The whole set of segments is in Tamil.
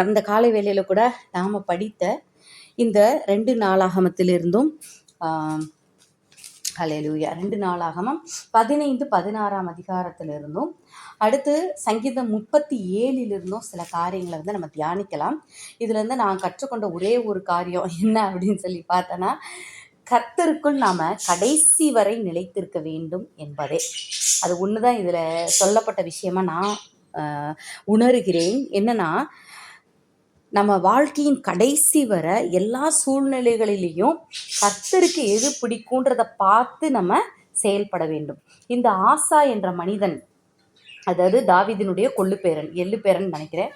அந்த காலை வேளையில் கூட நாம் படித்த இந்த ரெண்டு நாளாகமத்திலிருந்தும் ஹalleluya ரெண்டு நாளாகமம் பதினைந்து பதினாறாம் அதிகாரத்திலிருந்தும் அடுத்து சங்கீதம் முப்பத்தி ஏழிலிருந்தும் சில காரியங்களை வந்து நம்ம தியானிக்கலாம். இதுலேருந்து நான் கற்றுக்கொண்ட ஒரே ஒரு காரியம் என்ன அப்படின்னு சொல்லி பார்த்தோன்னா கர்த்தருக்குள் நாம் கடைசி வரை நிலைத்திருக்க வேண்டும் என்பதே. அது ஒன்று தான் இதில் சொல்லப்பட்ட விஷயமா நான் உணர்கிறேன். என்னன்னா நம்ம வாழ்க்கையின் கடைசி வர எல்லா சூழ்நிலைகளிலையும் கர்த்தருக்கு எது பிடிக்குன்றத பார்த்து நம்ம செயல்பட வேண்டும். இந்த ஆசா என்ற மனிதன் அதாவது தாவீதினுடைய கொள்ளுப்பேரன் எள்ளுப்பேரன் நினைக்கிறேன்.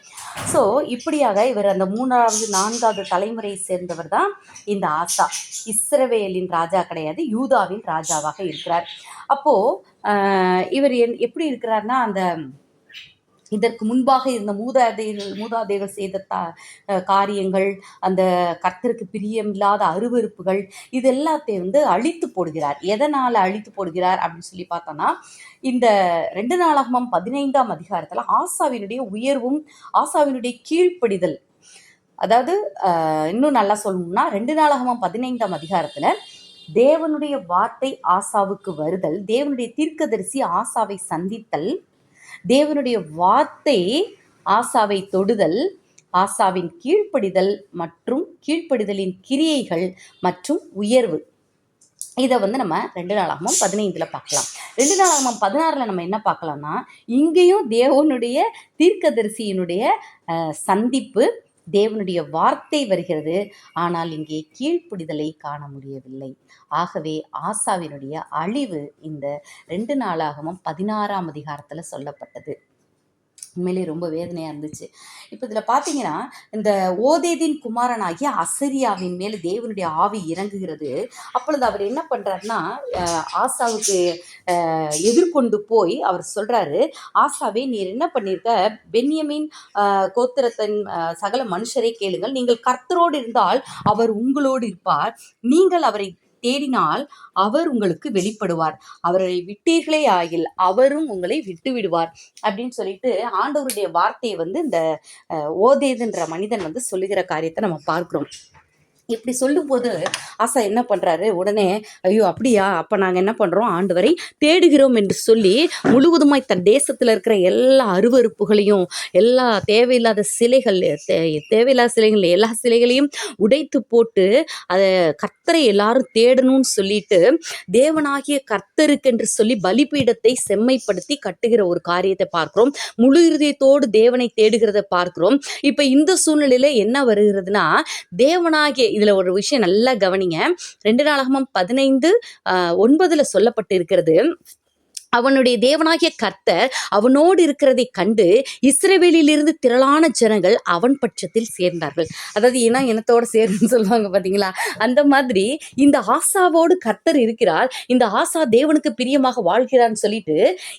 ஸோ இப்படியாக இவர் அந்த மூணாவது நான்காவது தலைமுறையை சேர்ந்தவர் தான் இந்த ஆசா. இஸ்ரவேலின் ராஜா கிடையாது யூதாவின் ராஜாவாக இருக்கிறார். அப்போது இவர் என் எப்படி இருக்கிறார்னா அந்த இதற்கு முன்பாக இருந்த மூதாதைகள் மூதாதைகள் செய்த த காரியங்கள் அந்த கர்த்தருக்கு பிரியமில்லாத அருவருப்புகள் இது எல்லாத்தையும் வந்து அழித்து போடுகிறார். எதனால் அழித்து போடுகிறார் அப்படின்னு சொல்லி பார்த்தோன்னா இந்த ரெண்டு நாளாகமம் பதினைந்தாம் அதிகாரத்தில் ஆசாவினுடைய உயர்வும் ஆசாவினுடைய கீழ்ப்படிதல். அதாவது இன்னும் நல்லா சொல்லணும்னா ரெண்டு நாளாகமம் பதினைந்தாம் அதிகாரத்தில் தேவனுடைய வார்த்தை ஆசாவுக்கு வருதல் தேவனுடைய தீர்க்கதரிசி ஆசாவை சந்தித்தல் தேவனுடைய வார்த்தை ஆசாவை தொடுதல் ஆசாவின் கீழ்ப்படிதல் மற்றும் கீழ்ப்படிதலின் கிரியைகள் மற்றும் உயர்வு. இதை வந்து நம்ம ரெண்டு நாளாகவும் பதினைந்தில் பார்க்கலாம். ரெண்டு நாளாகவும் பதினாறில் நம்ம என்ன பார்க்கலாம்னா இங்கேயும் தேவனுடைய தீர்க்கதரிசியினுடைய சந்திப்பு தேவனுடைய வார்த்தை வருகிறது. ஆனால் இங்கே கீழ்ப்பிடிதலை காண முடியவில்லை. ஆகவே ஆசாவினுடைய அழிவு இந்த ரெண்டு நாளாகவும் பதினாறாம் அதிகாரத்தில் சொல்லப்பட்டது. உண்மையிலே ரொம்ப வேதனையாக இருந்துச்சு. இப்போ இதில் பார்த்தீங்கன்னா இந்த ஓதேதின் குமாரனாகிய அசரியாவின் மேல் தேவனுடைய ஆவி இறங்குகிறது. அப்பொழுது அவர் என்ன பண்ணுறாருன்னா ஆசாவுக்கு எதிர்கொண்டு போய் அவர் சொல்கிறாரு ஆசாவே நீர் என்ன பண்ணியிருக்க? பென்யமின் கோத்திரத்தின் சகல மனுஷரை கேளுங்கள். நீங்கள் கர்த்தரோடு இருந்தால் அவர் உங்களோடு இருப்பார். நீங்கள் அவரை தேடினால் அவர் உங்களுக்கு வெளிப்படுவார். அவரை விட்டீர்களே ஆகில் அவரும் உங்களை விட்டு விடுவார் அப்படின்னு சொல்லிட்டு ஆண்டவருடைய வார்த்தையை வந்து இந்த அஹ், ஓதேதுன்ற மனிதன் வந்து சொல்லுகிற காரியத்தை நம்ம பார்க்கிறோம். இப்படி சொல்லும்போது ஆசா என்ன பண்ணுறாரு உடனே ஐயோ அப்படியா? அப்போ நாங்கள் என்ன பண்ணுறோம் ஆண்டு வரை தேடுகிறோம் என்று சொல்லி முழுவதுமாய் தன் தேசத்தில் இருக்கிற எல்லா அருவருப்புகளையும் எல்லா தேவையில்லாத சிலைகள் தே- தேவையில்லாத சிலைகள் எல்லா சிலைகளையும் உடைத்து போட்டு அதை கர்த்தரை எல்லாரும் தேடணும்னு சொல்லிட்டு தேவனாகிய கர்த்தருக்கென்று சொல்லி பலிபீடத்தை செம்மைப்படுத்தி கட்டுகிற ஒரு காரியத்தை பார்க்குறோம். முழு இருதயத்தோடு தேவனை தேடுகிறத பார்க்கிறோம். இப்போ இந்த சூழ்நிலையில் என்ன வருகிறதுனா தேவனாகிய இதில் ஒரு விஷயம் நல்லா கவனிங்க. ரெண்டு நாளாகமும் பதினைந்து ஒன்பதில் சொல்லப்பட்டு இருக்கிறது அவனுடைய தேவனாகிய கர்த்தர் அவனோடு இருக்கிறதை கண்டு இஸ்ரேவேலிலிருந்து திரளான ஜனங்கள் அவன் பட்சத்தில் சேர்ந்தார்கள். அதாவது இன இனத்தோடு சேருன்னு சொல்லுவாங்க பார்த்தீங்களா அந்த மாதிரி இந்த ஆசாவோடு கர்த்தர் இருக்கிறார். இந்த ஆசா தேவனுக்கு பிரியமாக வாழ்கிறான்னு சொல்லிட்டு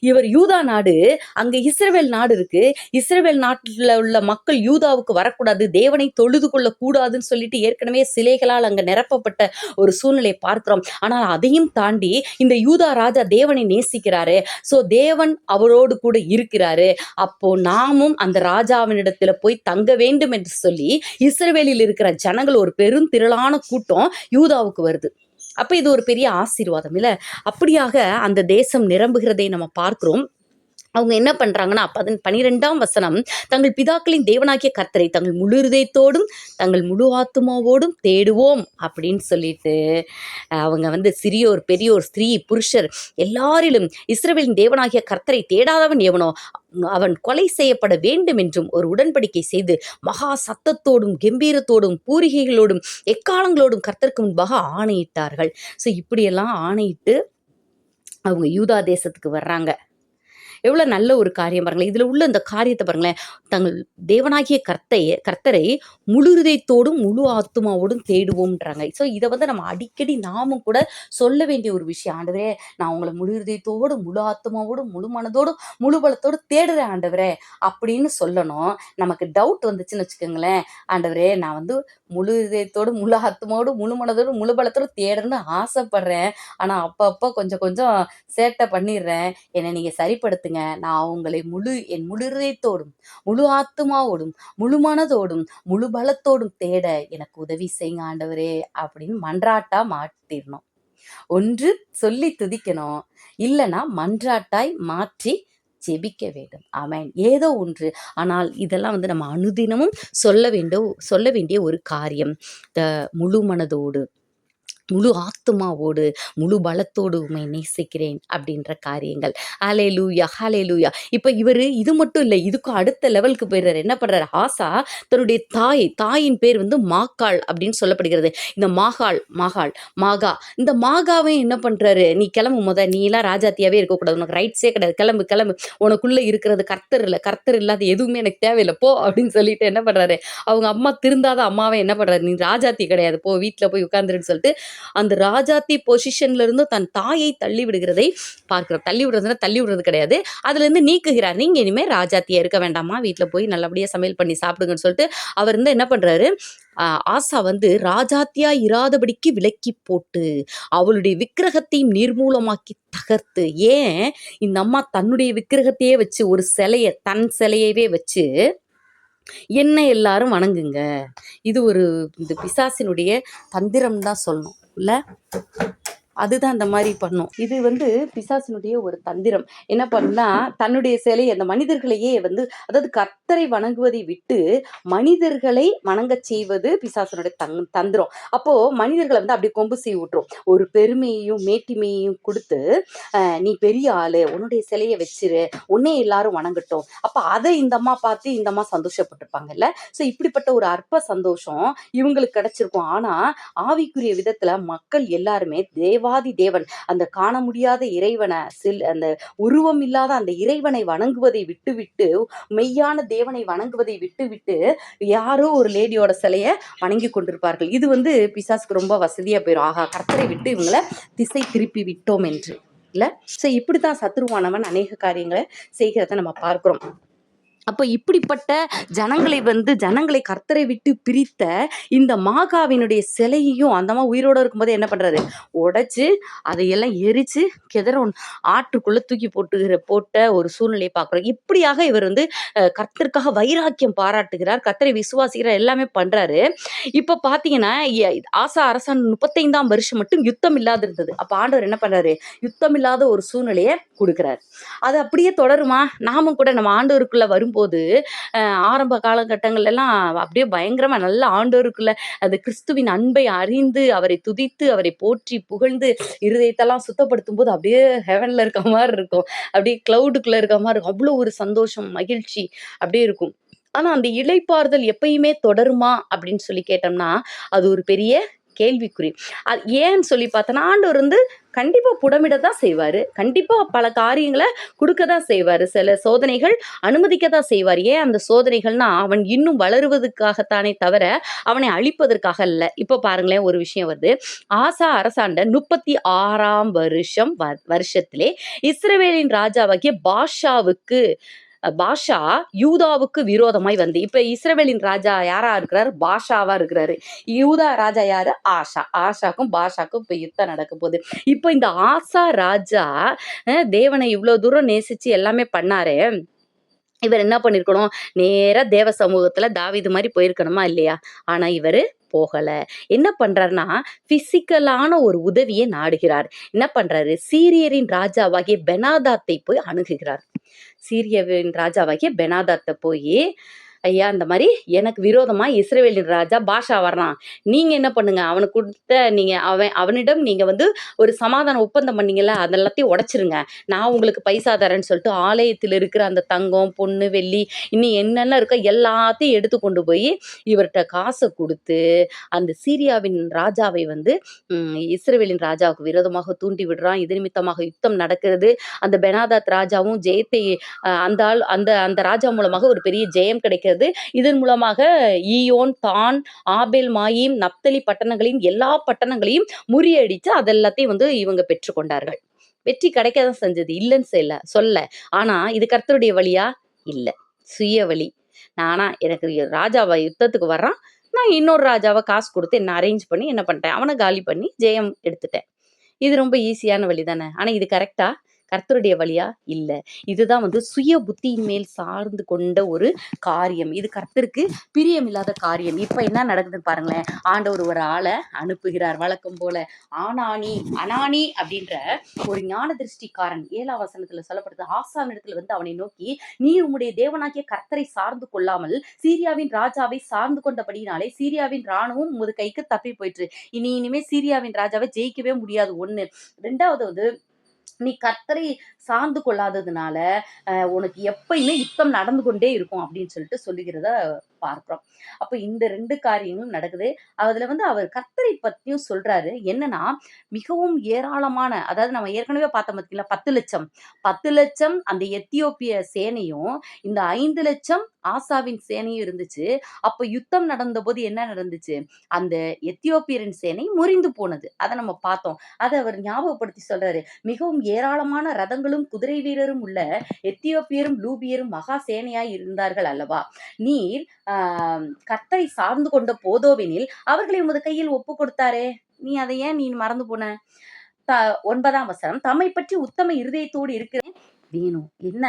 இவர் யூதா நாடு அங்கே இஸ்ரவேல் நாடு இருக்கு. இஸ்ரேவேல் நாட்டில் உள்ள மக்கள் யூதாவுக்கு வரக்கூடாது தேவனை தொழுது கொள்ள கூடாதுன்னு சொல்லிட்டு ஏற்கனவே சிலைகளால் அங்கே நிரப்பப்பட்ட ஒரு சூழ்நிலையை பார்க்கிறோம். ஆனால் அதையும் தாண்டி இந்த யூதா ராஜா தேவனை நேசிக்கிறார். சோ தேவன் அவரோடு கூட இருக்கிறாரு. அப்போ நாமும் அந்த ராஜாவினிடத்துல போய் தங்க வேண்டும் என்று சொல்லி இஸ்ரவேலில் இருக்கிற ஜனங்கள் ஒரு பெரும் திரளான கூட்டம் யூதாவுக்கு வருது. அப்ப இது ஒரு பெரிய ஆசீர்வாதம் இல்ல? அப்படியாக அந்த தேசம் நிரம்புகிறதை நம்ம பார்க்கிறோம். அவங்க என்ன பண்ணுறாங்கன்னா பதின் பனிரெண்டாம் வசனம் தங்கள் பிதாக்களின் தேவனாகிய கர்த்தரை தங்கள் முழு இருதயத்தோடும் தங்கள் முழு ஆத்துமாவோடும் தேடுவோம் அப்படின்னு சொல்லிட்டு அவங்க வந்து சிறியோர் பெரியோர் ஸ்திரீ புருஷர் எல்லாரிலும் இஸ்ரவேலின் தேவனாகிய கர்த்தரை தேடாதவன் எவனோ அவன் கொலை செய்யப்பட வேண்டும் என்றும் ஒரு உடன்படிக்கை செய்து மகா சத்தத்தோடும் கம்பீரத்தோடும் பூரிகைகளோடும் எக்காலங்களோடும் கர்த்தருக்கு முன்பாக ஆணையிட்டார்கள். ஸோ இப்படியெல்லாம் ஆணையிட்டு அவங்க யூதா தேசத்துக்கு வர்றாங்க. எவ்வளோ நல்ல ஒரு காரியம் பாருங்களேன். இதில் உள்ள இந்த காரியத்தை பாருங்களேன். தங்கள் தேவனாகிய கர்த்தைய கர்த்தரை முழு ஹிருதயத்தோடும் முழு ஆத்துமாவோடும் தேடுவோம்ன்றாங்க. ஸோ இதை வந்து நம்ம அடிக்கடி நாமும் கூட சொல்ல வேண்டிய ஒரு விஷயம். ஆண்டவரே நான் உங்களை முழு இதயத்தோடும் முழு ஆத்துமாவோடும் முழு மனதோடும் முழு பலத்தோடு தேடுறேன் ஆண்டவரே அப்படின்னு சொல்லணும். நமக்கு டவுட் வந்துச்சுன்னு வச்சுக்கோங்களேன். ஆண்டவரே நான் வந்து முழு இதயத்தோடு முழு ஆத்துமாவோடு முழு மனதோடு முழு பலத்தோடு தேடணும்னு ஆசைப்படுறேன். ஆனால் அப்பப்போ கொஞ்சம் கொஞ்சம் சேட்டை பண்ணிடுறேன். என்னை நீங்கள் சரிப்படுத்துங்க. நான் உங்களை முழு என் முழு இதயத்தோடும் முழு ஆத்துமாவோடும் முழு மனதோடும் முழு பலத்தோடும் தேட எனக்கு உதவி செய்யுங்க ஆண்டவரே அப்படின்னு மன்றாட்டா மாட்டிடணும் ஒன்று சொல்லி துதிக்கணும். இல்லைன்னா மன்றாட்டாய் மாற்றி ஜெபிக்க வேண்டும். ஆமேன். ஏதோ ஒன்று. ஆனால் இதெல்லாம் வந்து நம்ம அனுதினமும் சொல்ல வேண்டும் சொல்ல வேண்டிய ஒரு காரியம். த முழு மனதோடு முழு ஆத்துமாவோடு முழு பலத்தோடு உண்மை நேசிக்கிறேன் அப்படின்ற காரியங்கள். ஹலே லூயா ஹலே லூயா இப்போ இவர் இது மட்டும் இல்லை இதுக்கும் அடுத்த லெவலுக்கு போயிடுறாரு. என்ன பண்ணுறாரு ஆசா தன்னுடைய தாய் தாயின் பேர் வந்து மாக்காள் அப்படின்னு சொல்லப்படுகிறது. இந்த மாகாள் மாகாள் மாகா. இந்த மாகாவை என்ன பண்ணுறாரு நீ கிளம்பு முத. நீ எல்லாம் ராஜாத்தியாவே இருக்கக்கூடாது. உனக்கு ரைட்ஸே கிடையாது. கிளம்பு கிளம்பு. உனக்குள்ளே இருக்கிறது கர்த்தர் இல்லை. கர்த்தர் இல்லாத எதுவுமே எனக்கு தேவையில்லை. போ அப்படின்னு சொல்லிட்டு என்ன பண்ணுறாரு அவங்க அம்மா திருந்தாத அம்மாவை என்ன பண்ணுறாரு நீ ராஜாத்தி கிடையாது. போ வீட்டில் போய் உட்காந்துருன்னு சொல்லிட்டு அந்த ராஜாத்தி பொசிஷன்ல இருந்து தன் தாயை தள்ளி விடுகிறதை பார்க்கிறோம். தள்ளி விடுறதுனா தள்ளி விடுறது கிடையாது. அதுல இருந்து நீக்குகிறார். நீங்க இனிமே ராஜாத்தியா இருக்க வேண்டாமா? வீட்டில் போய் நல்லபடியா சமையல் பண்ணி சாப்பிடுங்கன்னு சொல்லிட்டு அவர் வந்து என்ன பண்றாரு? ஆஹ் ஆசா வந்து ராஜாத்தியா இராதபடிக்கு விலக்கி போட்டு அவளுடைய விக்கிரகத்தையும் நிர்மூலமாக்கி தகர்த்து ஏன் இந்த அம்மா தன்னுடைய விக்கிரகத்தையே வச்சு ஒரு சிலைய தன் சிலையவே வச்சு என்ன எல்லாரும் வணங்குங்க. இது ஒரு இந்த பிசாசினுடைய தந்திரம் தான் சொல்லணும். இல்ல அதுதான் அந்த மாதிரி பண்ணும். இது வந்து பிசாசினுடைய ஒரு தந்திரம். என்ன பண்ணுனா தன்னுடைய சிலையை அந்த மனிதர்களையே வந்து அதாவது கர்த்தரை வணங்குவதை விட்டு மனிதர்களை வணங்கச் செய்வது பிசாசனுடைய தங் தந்திரம். அப்போ மனிதர்களை வந்து அப்படி கொம்பு செய்ய விட்டுரும். ஒரு பெருமையையும் மேட்டிமையையும் கொடுத்து நீ பெரிய ஆளு உன்னுடைய சிலையை வச்சிரு உன்னே எல்லாரும் வணங்கட்டும். அப்ப அதை இந்த அம்மா பார்த்து இந்த அம்மா சந்தோஷப்பட்டிருப்பாங்கல்ல. ஸோ இப்படிப்பட்ட ஒரு அற்ப சந்தோஷம் இவங்களுக்கு கிடைச்சிருக்கும். ஆனா ஆவிக்குரிய விதத்துல மக்கள் எல்லாருமே தேவாதி தேவன். அந்த காண முடியாத இறைவனை சில் அந்த உருவம் இல்லாத அந்த இறைவனை வணங்குவதை விட்டுவிட்டு மெய்யான தேவனை வணங்குவதை விட்டுவிட்டு யாரோ ஒரு லேடியோட சிலையை வணங்கி கொண்டிருப்பார்கள். இது வந்து பிசாஸ்க்கு ரொம்ப வசதியா போயிடும் ஆகா கர்த்தரை விட்டு இவங்களை திசை திருப்பி விட்டோம் என்று. இல்ல? ஸோ இப்படித்தான் சத்ருவானவன் அநேக காரியங்களை செய்கிறத நம்ம பார்க்கிறோம். அப்போ இப்படிப்பட்ட ஜனங்களை வந்து ஜனங்களை கர்த்தரை விட்டு பிரித்த இந்த மாகாவினுடைய சிலையையும் அந்த அம்மா உயிரோட இருக்கும்போது என்ன பண்ணுறாரு உடைச்சு அதையெல்லாம் எரிச்சு கிதற ஆற்றுக்குள்ள தூக்கி போட்டுகிற போட்ட ஒரு சூழ்நிலையை பார்க்குறோம். இப்படியாக இவர் வந்து கர்த்தருக்காக வைராக்கியம் பாராட்டுகிறார். கர்த்தரை விசுவாசிக்கிறார் எல்லாமே பண்றாரு. இப்போ பார்த்தீங்கன்னா ஆசா அரசான் முப்பத்தைந்தாம் வருஷம் மட்டும் யுத்தம் இல்லாத இருந்தது. அப்போ ஆண்டவர் என்ன பண்றாரு? யுத்தம் இல்லாத ஒரு சூழ்நிலையை கொடுக்குறாரு. அது அப்படியே தொடருமா? நாமும் கூட நம்ம ஆண்டவருக்குள்ள வரும்போது அஹ், ஆரம்ப காலகட்டங்கள்ல எல்லாம் அப்படியே பயங்கரமா நல்ல ஆண்டோருக்குள்ள அந்த கிறிஸ்துவின் அன்பை அறிந்து அவரை துதித்து அவரை போற்றி புகழ்ந்து இருதயத்தெல்லாம் சுத்தப்படுத்தும் போது அப்படியே ஹெவன்ல இருக்க மாதிரி இருக்கும். அப்படியே கிளவுடுக்குள்ள இருக்க மாதிரி இருக்கும். அவ்வளோ ஒரு சந்தோஷம் மகிழ்ச்சி அப்படியே இருக்கும். ஆனா அந்த இலைப்பாறுதல் எப்பயுமே தொடருமா அப்படின்னு சொல்லி கேட்டோம்னா அது ஒரு பெரிய கேள்விக்குறி. அது ஏன்னு சொல்லி பார்த்தோன்னா ஆண்டவர் வந்து கண்டிப்பாக புடமிட தான் செய்வார். கண்டிப்பாக பல காரியங்களை கொடுக்க தான் செய்வார். சில சோதனைகள் அனுமதிக்க தான் செய்வார். ஏன் அந்த சோதனைகள்னா அவன் இன்னும் வளருவதற்காகத்தானே தவிர அவனை அழிப்பதற்காக இல்லை இப்போ பாருங்களேன் ஒரு விஷயம் வருது. ஆசா அரசாண்ட முப்பத்தி ஆறாம் வருஷம் வ- வருஷத்திலே இஸ்ரவேலின் ராஜாவாகிய பாஷாவுக்கு பாஷா யூதாவுக்கு விரோதமாய் வந்து இப்ப இஸ்ரேலின் ராஜா யாரா இருக்கிறாரு? பாஷாவா இருக்கிறாரு. யூதா ராஜா யாரு? ஆஷா. ஆஷாக்கும் பாஷாக்கும் இப்ப யுத்தம் நடக்க போகுது. இப்போ இந்த ஆசா ராஜா தேவனை இவ்வளவு தூரம் நேசிச்சு எல்லாமே பண்ணாரு இவர் என்ன பண்ணிருக்கணும்? நேரா தேவ சமூகத்துல தாவிது மாதிரி போயிருக்கணுமா இல்லையா? ஆனா இவரு போகல. என்ன பண்றாருன்னா பிசிக்கலான ஒரு உதவியை நாடுகிறார். என்ன பண்றாரு? சீரியரின் ராஜாவாகிய பெனாதாத்தை போய் அணுகுகிறார். சீரியவின் ராஜாவாகிய பெனாதாத்தை போய் ஐயா இந்த மாதிரி எனக்கு விரோதமா இஸ்ரேவேலின் ராஜா பாஷா வர்றான். நீங்க என்ன பண்ணுங்க? அவனுக்கு கொடுத்த நீங்க அவன் அவனிடம் நீங்க வந்து ஒரு சமாதான ஒப்பந்தம் பண்ணீங்கல்ல அதெல்லாத்தையும் உடைச்சிருங்க. நான் உங்களுக்கு பைசா தரேன்னு சொல்லிட்டு ஆலயத்தில் இருக்கிற அந்த தங்கம் பொண்ணு வெள்ளி இன்னும் என்னென்ன இருக்கோ எல்லாத்தையும் எடுத்து கொண்டு போய் இவர்கிட்ட காசை கொடுத்து அந்த சீரியாவின் ராஜாவை வந்து இஸ்ரேவேலின் ராஜாவுக்கு விரோதமாக தூண்டி விடுறான். இது நிமித்தமாக யுத்தம் நடக்கிறது. அந்த பெனாதாத் ராஜாவும் ஜெயத்தை அந்த ஆள் அந்த அந்த ராஜா மூலமாக ஒரு பெரிய ஜெயம் கிடைக்கிறது. வருகிறது. இதன் மூலமாக ஈயோன் தான் ஆபேல் மாயிம் நப்தலி பட்டணங்களையும் எல்லா பட்டணங்களையும் முறியடித்து அதெல்லாத்தையும் வந்து இவங்க பெற்றுக்கொண்டார்கள் வெற்றி கிடைக்க தான் செஞ்சது. இல்லைன்னு சொல்ல சொல்ல. ஆனா இது கர்த்தருடைய வழியா? இல்லை. சுய வழி. நானா எனக்கு ராஜாவை யுத்தத்துக்கு வர்றான். நான் இன்னொரு ராஜாவை காசு கொடுத்து என்ன அரேஞ்ச் பண்ணி என்ன பண்ணிட்டேன்? அவனை காலி பண்ணி ஜெயம் எடுத்துட்டேன். இது ரொம்ப ஈஸியான வழி தானே ஆனால் இது கரெக்டா கர்த்தருடைய வழியா? இல்ல. இதுதான் வந்து சுய புத்தியின் மேல் சார்ந்து கொண்ட ஒரு காரியம். இது கர்த்தருக்கு பிரியமில்லாத காரியம். இப்ப என்ன நடக்குதுன்னு பாருங்களேன். ஆண்டவர் ஒரு ஆளை அனுப்புகிறார். வழக்கம் போல ஆனானி அனானி அப்படின்ற ஒரு ஞான திருஷ்டிக்காரன் ஏழாம் வசனத்துல சொல்லப்படுது. ஆசான் இடத்துல வந்து அவனை நோக்கி நீ உம்முடைய தேவனாகிய கர்த்தரை சார்ந்து கொள்ளாமல் சீரியாவின் ராஜாவை சார்ந்து கொண்டபடினாலே சீரியாவின் ராணுவம் உமது கைக்கு தப்பி போயிற்று. இனி இனிமே சீரியாவின் ராஜாவை ஜெயிக்கவே முடியாது. ஒண்ணு. ரெண்டாவது வந்து நீ கத்தரை சார்ந்து கொள்ளாததுனால உனக்கு எப்பயுமே யுத்தம் நடந்து கொண்டே இருக்கும் அப்படின்னு சொல்லிட்டு சொல்லுகிறத பார்க்கிறோம். அப்போ இந்த ரெண்டு காரியங்களும் நடக்குது. அதில் வந்து அவர் கத்தரை பற்றியும் சொல்கிறாரு என்னன்னா மிகவும் ஏராளமான அதாவது நம்ம ஏற்கனவே பார்த்தோம் பார்த்தீங்களா பத்து லட்சம். பத்து லட்சம் அந்த எத்தியோப்பிய சேனையும் இந்த ஐந்து லட்சம் ஆசாவின் சேனையும் இருந்துச்சு. அப்போ யுத்தம் நடந்தபோது என்ன நடந்துச்சு? அந்த எத்தியோப்பியரின் சேனை முறிந்து போனது. அதை நம்ம பார்த்தோம். அதை அவர் ஞாபகப்படுத்தி சொல்றாரு. மிகவும் ஏராளமான ரதங்களும் குதிரை வீரரும் உள்ள எத்தியோப்பியரும் லூபியரும் மகா சேனையாய் இருந்தார்கள் அல்லவா? நீர் ஆஹ் கர்த்தரை சார்ந்து கொண்ட போதோவெனில் அவர்களை உமது கையில் ஒப்பு கொடுத்தாரே. நீ அதை ஏன் நீ மறந்து போன? த ஒன்பதாம் வசனம் தம்மை பற்றி உத்தம இருதயத்தோடு இருக்கிறேன். வேணும். என்ன?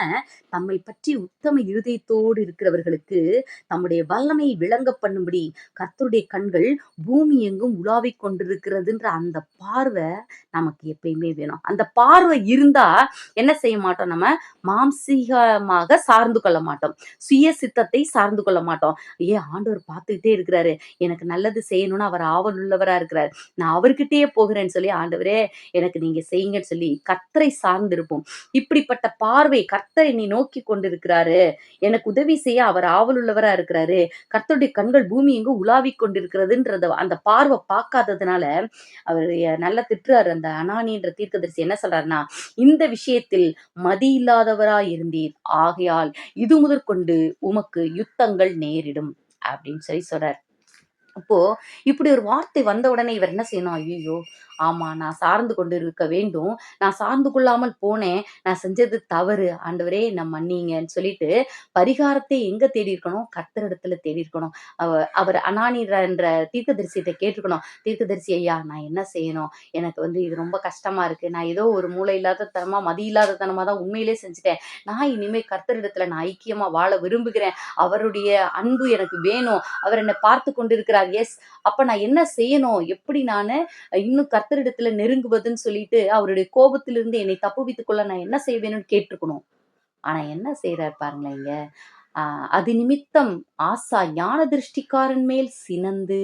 தம்மை பற்றி உத்தம இருதயத்தோடு இருக்கிறவர்களுக்கு தம்முடைய வல்லமை விளங்க பண்ணும்படி கர்த்தருடைய கண்கள் பூமி எங்கும் உலாவிக் கொண்டிருக்கிறதுன்ற அந்த பார்வை நமக்கு எப்பயுமே வேணும். அந்த பார்வை இருந்தா என்ன செய்ய மாட்டோம் நம்ம? மாம்சீகமாக சார்ந்து கொள்ள மாட்டோம். சுய சித்தத்தை சார்ந்து கொள்ள மாட்டோம். ஏ ஆண்டவர் பார்த்துக்கிட்டே இருக்கிறாரு. எனக்கு நல்லது செய்யணும்னு அவர் ஆவல் உள்ளவரா இருக்கிறார். நான் அவர்கிட்டயே போகிறேன்னு சொல்லி ஆண்டவரே எனக்கு நீங்க செய்யுங்கன்னு சொல்லி கத்தரை சார்ந்திருப்போம். இப்படிப்பட்ட பார்வை கர்த்தர் என்னை நோக்கி கொண்டிருக்கிறாரு. எனக்கு உதவி செய்ய அவர் ஆவல் உள்ளவரா இருக்கிறாரு. கர்த்தருடைய கண்கள் பூமி எங்கு உலாவி கொண்டிருக்கிறதுன்றத அந்த பார்வை பார்க்காததுனால அவர் நல்லா திட்டுறாரு. அந்த அனானின்ற தீர்க்கதரிசி என்ன சொல்றாருன்னா இந்த விஷயத்தில் மதி இல்லாதவரா இருந்தீர். ஆகையால் இது முதற்கொண்டு உமக்கு யுத்தங்கள் நேரிடும் அப்படின்னு சொல்லி சொல்றார். அப்போ இப்படி ஒரு வார்த்தை வந்த உடனே இவர் என்ன செய்யணும்? ஐயோ ஆமா நான் சார்ந்து கொண்டு இருக்க வேண்டும். நான் சார்ந்து கொள்ளாமல் போனேன். நான் செஞ்சது தவறு. ஆண்டவரே நான் மன்னிங்கன்னு சொல்லிட்டு பரிகாரத்தை எங்க தேடி இருக்கணும் கர்த்தர் இடத்துல தேடி இருக்கணும் அவ அவர் அனானின்ற என்ற தீர்க்கதரிசியிட்ட கேட்டிருக்கணும். தீர்க்கதரிசி ஐயா நான் என்ன செய்யணும்? எனக்கு வந்து இது ரொம்ப கஷ்டமா இருக்கு. நான் ஏதோ ஒரு மூளை இல்லாத தனமா மதி இல்லாத தனமா தான் உண்மையிலே செஞ்சுட்டேன். நான் இனிமே கர்த்தரிடத்துல நான் ஐக்கியமா வாழ விரும்புகிறேன். அவருடைய அன்பு எனக்கு வேணும். அவர் என்னை பார்த்து கொண்டிருக்கிறார். எஸ் அப்ப நான் என்ன செய்யணும்? எப்படி நான் இன்னும் கத்தரிடத்துல நெருங்குவதுன்னு சொல்லிட்டு அவருடைய கோபத்திலிருந்து என்னை தப்புவித்துக் கொள்ள நான் என்ன செய்வேன்னு கேட்டிருக்கணும். ஆனா என்ன செய்யறாரு பாருங்களேன் இங்க. ஆஹ் அது நிமித்தம் ஆசா ஞான திருஷ்டிக்காரன் மேல் சினந்து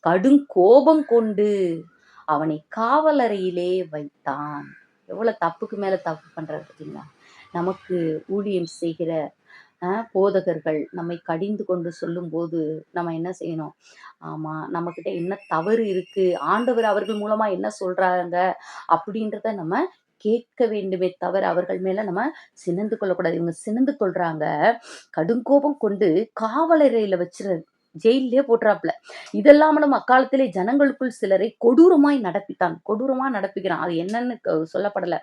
கடும் கோபம் கொண்டு அவனை காவலறையிலே வைத்தான். எவ்வளவு தப்புக்கு மேல தப்பு பண்றாரு பார்த்தீங்களா நமக்கு ஊழியம் செய்கிற அஹ், போதகர்கள் நம்மை கடிந்து கொண்டு சொல்லும்போது நம்ம என்ன செய்யணும்? ஆமா நம்மக்கிட்ட என்ன தவறு இருக்கு? ஆண்டவர் அவர்கள் மூலமா என்ன சொல்றாங்க? அப்படின்றத நம்ம கேட்க வேண்டுமே தவிர அவர்கள் மேல நம்ம சினந்து கொள்ளக்கூடாது. இவங்க சினந்து கொள்றாங்க. கடுங்கோபம் கொண்டு காவலரையில வச்சிரு ஜெயிலே போட்டுறாப்புல இதெல்லாமலும் அக்காலத்திலே ஜனங்களுக்குள் சிலரை கொடூரமாய் நடப்பித்தான். கொடூரமா நடப்பிக்கிறான். அது என்னன்னு க- சொல்லப்படல.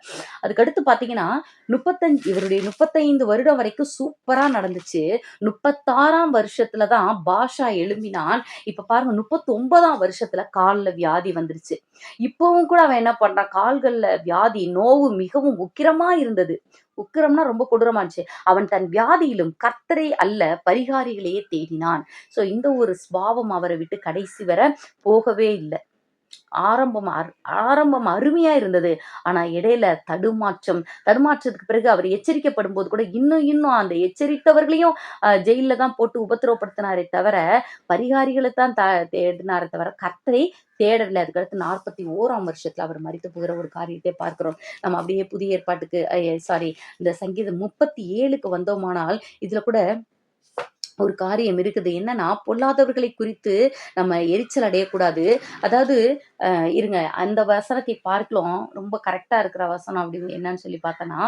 அதுக்கடுத்து பாத்தீங்கன்னா முப்பத்தஞ்சு இவருடைய முப்பத்தைந்து வருடம் வரைக்கும் சூப்பரா நடந்துச்சு. முப்பத்தாறாம் வருஷத்துல தான் பாஷா எழும்பினான். இப்ப பாருங்க முப்பத்தி ஒன்பதாம் வருஷத்துல காலில் வியாதி வந்துருச்சு. இப்பவும் கூட அவன் என்ன பண்றான்? கால்கள்ல வியாதி நோவு மிகவும் உக்கிரமா இருந்தது. உக்கிரம்னா ரொம்ப கொடூரமா இருந்துச்சு. அவன் தன் வியாதியிலும் கர்த்தரை அல்ல பரிகாரிகளையே தேடினான். சோ இந்த ஒரு ஸ்பாவம் அவரை விட்டு கடைசி வர போகவே இல்லை. ஆரம்பம் ஆரம்பம் அருமையா இருந்தது. ஆனா இடையில தடுமாற்றம் தடுமாற்றத்துக்கு பிறகு அவர் எச்சரிக்கப்படும் போது கூட இன்னும் இன்னும் அந்த எச்சரித்தவர்களையும் ஜெயிலில் தான் போட்டு உபத்திரவப்படுத்தினாரே தவிர பரிகாரிகளை தான் த தேடினாரே தவிர கர்த்தரை தேடல அதுக்கடுத்து நாற்பத்தி ஓராம் வருஷத்துல அவர் மறித்து போகிற ஒரு காரியத்தை பார்க்கிறோம். நம்ம அப்படியே புதிய ஏற்பாட்டுக்கு சாரி இந்த சங்கீதம் முப்பத்தி ஏழுக்கு வந்தோமானால் இதுல கூட ஒரு காரியம் இருக்குது. என்னன்னா பொல்லாதவர்களை குறித்து நம்ம எரிச்சல் அடையக்கூடாது. அதாவது அஹ், இருங்க அந்த வசனத்தை பார்க்கலாம். ரொம்ப கரெக்டா இருக்கிற வசனம் அப்படின்னு என்னன்னு சொல்லி பார்த்தோன்னா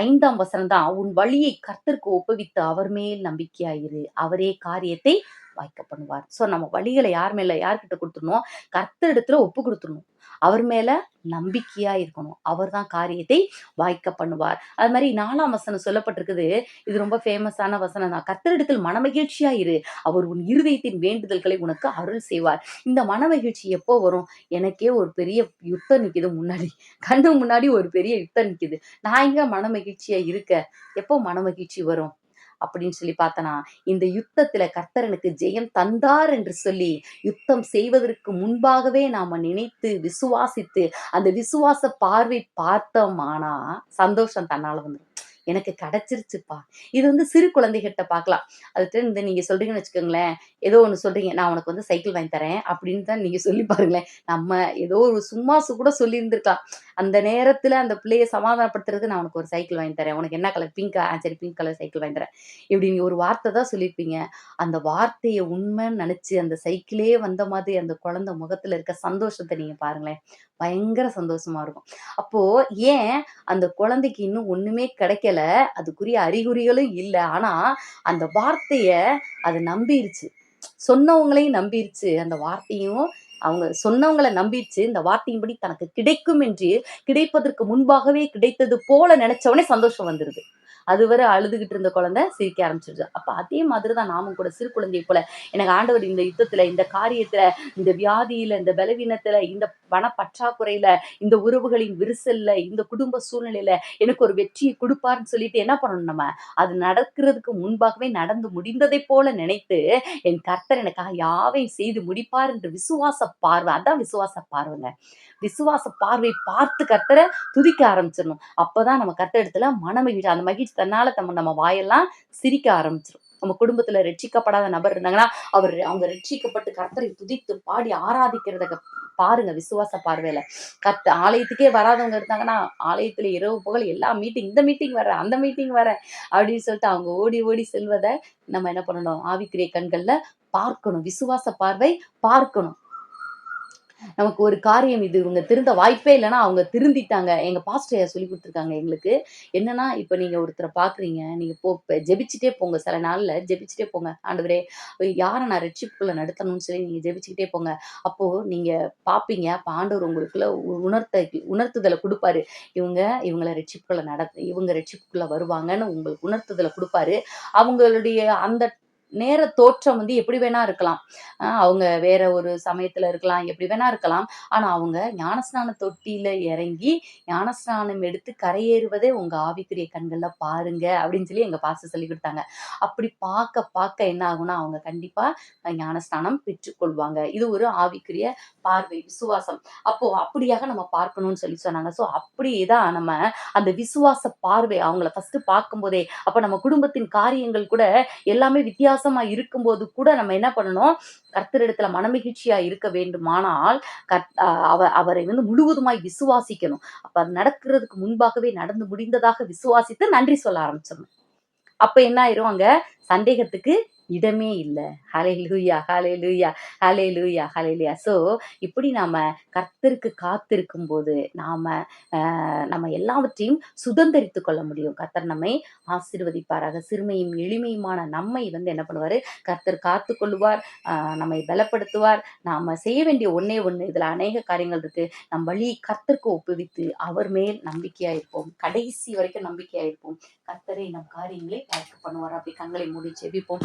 ஐந்தாம் வசனம் தான் உன் வழியை கர்த்தருக்கு ஒப்புவித்து அவர் மேல் நம்பிக்கையாயிரு. அவரே காரியத்தை வாய்க்க பண்ணுவார். ஸோ நம்ம வழிகளை யார் மேல யார்கிட்ட கொடுத்துடணும் கர்த்த இடத்துல ஒப்பு கொடுத்துடணும். அவர் மேல நம்பிக்கையா இருக்கணும். அவர் தான் காரியத்தை வாய்க்க பண்ணுவார். அது மாதிரி நாலாம் வசனம் சொல்லப்பட்டிருக்குது. இது ரொம்ப ஃபேமஸான வசனம் தான். கர்த்தரிடத்தில் மனமகிழ்ச்சியா இரு. அவர் உன் இருதயத்தின் வேண்டுதல்களை உனக்கு அருள் செய்வார். இந்த மனமகிழ்ச்சி எப்போ வரும்? எனக்கே ஒரு பெரிய யுத்தம் நிற்கிது முன்னாடி. கண்ணு முன்னாடி ஒரு பெரிய யுத்தம் நிற்கிது நான் எங்க மனமகிழ்ச்சியா இருக்க? எப்போ மனமகிழ்ச்சி வரும்? அப்படின்னு சொல்லி பார்த்தனா இந்த யுத்தத்துல கர்த்தர் எனக்கு ஜெயம் தந்தார் என்று சொல்லி யுத்தம் செய்வதற்கு முன்பாகவே நாம நினைத்து விசுவாசித்து அந்த விசுவாச பார்வை பார்த்தோமானா சந்தோஷம் தன்னால வந்துடும் எனக்கு கிடைச்சிருச்சுப்பா. இது வந்து சிறு குழந்தைகிட்ட பார்க்கலாம். அதுட்டு இந்த நீங்க சொல்றீங்கன்னு வச்சுக்கோங்களேன் ஏதோ ஒன்று சொல்றீங்க நான் உனக்கு வந்து சைக்கிள் வாங்கி தரேன் அப்படின்னு தான் நீங்க சொல்லி பாருங்களேன். நம்ம ஏதோ ஒரு சும்மா சு கூட சொல்லியிருந்திருக்கலாம். அந்த நேரத்துல அந்த பிள்ளைய சமாதானப்படுத்துறதுக்கு நான் உனக்கு ஒரு சைக்கிள் வாங்கி தரேன். உனக்கு என்ன கலர் பிங்கா சரி பிங்க் கலர் சைக்கிள் வாங்கி தரேன். இப்படி நீங்க ஒரு வார்த்தை தான் சொல்லியிருப்பீங்க. அந்த வார்த்தையை உண்மைன்னு நினைச்சு அந்த சைக்கிளே வந்த மாதிரி அந்த குழந்தை முகத்துல இருக்க சந்தோஷத்தை நீங்க பாருங்களேன். பயங்கர சந்தோஷமா இருக்கும். அப்போ ஏன் அந்த குழந்தைக்கு இன்னும் ஒண்ணுமே கிடைக்கல? அதுக்குரிய அறிகுறிகளும் இல்லை. ஆனா அந்த வார்த்தைய அது நம்பிருச்சு. சொன்னவங்களையும் நம்பிருச்சு. அந்த வார்த்தையும் அவங்க சொன்னவங்களை நம்பிச்சு இந்த வார்த்தையின்படி தனக்கு கிடைக்கும் என்று கிடைப்பதற்கு முன்பாகவே கிடைத்தது போல நினைச்சவனே சந்தோஷம் வந்துருது. அதுவரை அழுதுகிட்டு இருந்த குழந்தை சிரிக்க ஆரம்பிச்சிருச்சு. அப்ப அதே மாதிரி தான் நாமும் கூட சிறு குழந்தையை போல எனக்கு ஆண்டவர் இந்த யுத்தத்துல இந்த காரியத்துல இந்த வியாதியில இந்த பலவீனத்துல இந்த பண பற்றாக்குறையில இந்த உறவுகளின் விரிசல்ல இந்த குடும்ப சூழ்நிலையில எனக்கு ஒரு வெற்றியை கொடுப்பாருன்னு சொல்லிட்டு என்ன பண்ணணும் நம்ம? அது நடக்கிறதுக்கு முன்பாகவே நடந்து முடிந்ததை போல நினைத்து என் கர்த்தர் எனக்காக யாவையும் செய்து முடிப்பார் என்று விசுவாச பார்வை அதான் விசுவாச பார்வைங்க. விசுவாச பார்வை பார்த்து கர்த்தரை துதிக்க ஆரம்பிச்சிடணும். அப்பதான் நம்ம கர்த்த இடத்துல மனமகிழ்ச்சி அந்த மகிழ்ச்சி தன்னால நம்ம நம்ம வாயெல்லாம் சிரிக்க ஆரம்பிச்சிடும் நம்ம குடும்பத்துல ரட்சிக்கப்படாத நபர் இருந்தாங்கன்னா அவர் அவங்க ரட்சிக்கப்பட்டு கர்த்தரை துதித்து பாடி ஆராதிக்கிறத க- பாருங்க விசுவாச பார்வையில. கர்த்த ஆலயத்துக்கே வராதவங்க இருந்தாங்கன்னா ஆலயத்துல இரவு புகழ் எல்லா மீட்டிங் இந்த மீட்டிங் வர அந்த மீட்டிங் வர அப்படின்னு சொல்லிட்டு அவங்க ஓடி ஓடி செல்வதை நம்ம என்ன பண்ணணும்? ஆவிக்குரிய கண்கள்ல பார்க்கணும். விசுவாச பார்வை பார்க்கணும். நமக்கு ஒரு காரியம் இது. இவங்க திருந்த வாய்ப்பே இல்லைன்னா அவங்க திருந்திட்டாங்க. எங்க பாஸ்டர் சொல்லி கொடுத்துருக்காங்க எங்களுக்கு? என்னன்னா இப்ப நீங்க ஒருத்தரை பாக்குறீங்க. நீங்க போ ஜெபிச்சுட்டே போங்க. சில நாள்ல ஜெபிச்சுட்டே போங்க. ஆண்டவரே யாரை நான் ரெட்சிப்புக்குள்ள நடத்தணும்னு சொல்லி நீங்க ஜெபிச்சுக்கிட்டே போங்க. அப்போ நீங்க பாப்பீங்க. அப்ப ஆண்டவர் உங்களுக்குள்ள உ- உணர்த்த உணர்த்துதலை கொடுப்பாரு. இவங்க இவங்களை ரெட்சிப்புக்குள்ள நட இவங்க ரெட்சிப்புக்குள்ள வருவாங்கன்னு உங்களுக்கு உணர்த்துதலை கொடுப்பாரு. அவங்களுடைய அந்த நேர தோற்றம் வந்து எப்படி வேணா இருக்கலாம். ஆஹ் அவங்க வேற ஒரு சமயத்துல இருக்கலாம் எப்படி வேணா இருக்கலாம். ஆனா அவங்க ஞானஸ்நான தொட்டியில இறங்கி ஞானஸ்நானம் எடுத்து கரையேறுவதே உங்க ஆவிக்குரிய கண்கள்ல பாருங்க அப்படின்னு சொல்லி எங்க பாஸ்டர் சொல்லி கொடுத்தாங்க. அப்படி பார்க்க பார்க்க என்ன ஆகும்னா அவங்க கண்டிப்பா ஞானஸ்நானம் பெற்றுக்கொள்வாங்க இது ஒரு ஆவிக்குரிய பார்வை விசுவாசம். அப்போ அப்படியாக நம்ம பார்க்கணும்னு சொல்லி சொன்னாங்க. ஸோ அப்படிதான் நம்ம அந்த விசுவாச பார்வை அவங்கள ஃபர்ஸ்ட் பார்க்கும்போதே அப்ப நம்ம குடும்பத்தின் காரியங்கள் கூட எல்லாமே வித்தியாசம் இருக்கும்போது கூட நம்ம என்ன பண்ணணும்? கர்த்தரிடத்துல மனமகிழ்ச்சியா இருக்க வேண்டுமானால் கர்த்- அஹ் அவ அவரை வந்து முழுவதுமாய் விசுவாசிக்கணும். அப்ப நடக்கிறதுக்கு முன்பாகவே நடந்து முடிந்ததாக விசுவாசித்து நன்றி சொல்ல ஆரம்பிச்சிடணும். அப்ப என்ன ஆயிரும் அங்க? சந்தேகத்துக்கு இடமே இல்லை. ஹலே லூயா ஹலே லூயா ஹலே லூயா ஹலே லூயா ஸோ இப்படி நாம கர்த்தருக்கு காத்திருக்கும் போது நாம நம்ம எல்லாவற்றையும் சுதந்திரித்து கொள்ள முடியும். கர்த்தர் நம்மை ஆசீர்வதிப்பாராக. சிறுமையும் எளிமையுமான நம்மை வந்து என்ன பண்ணுவாரு? கர்த்தர் காத்து கொள்ளுவார் நம்மை பலப்படுத்துவார். நாம செய்ய வேண்டிய ஒன்றே ஒண்ணு இதுல அநேக காரியங்கள் இருக்கு. நம் வழியை கர்த்தருக்கு ஒப்புவித்து அவர் மேல் நம்பிக்கையாயிருப்போம். கடைசி வரைக்கும் நம்பிக்கையாயிருப்போம். கர்த்தரை நம் காரியங்களை வாய்க்க பண்ணுவார். அப்படி கண்களை மூடி செவிப்போம்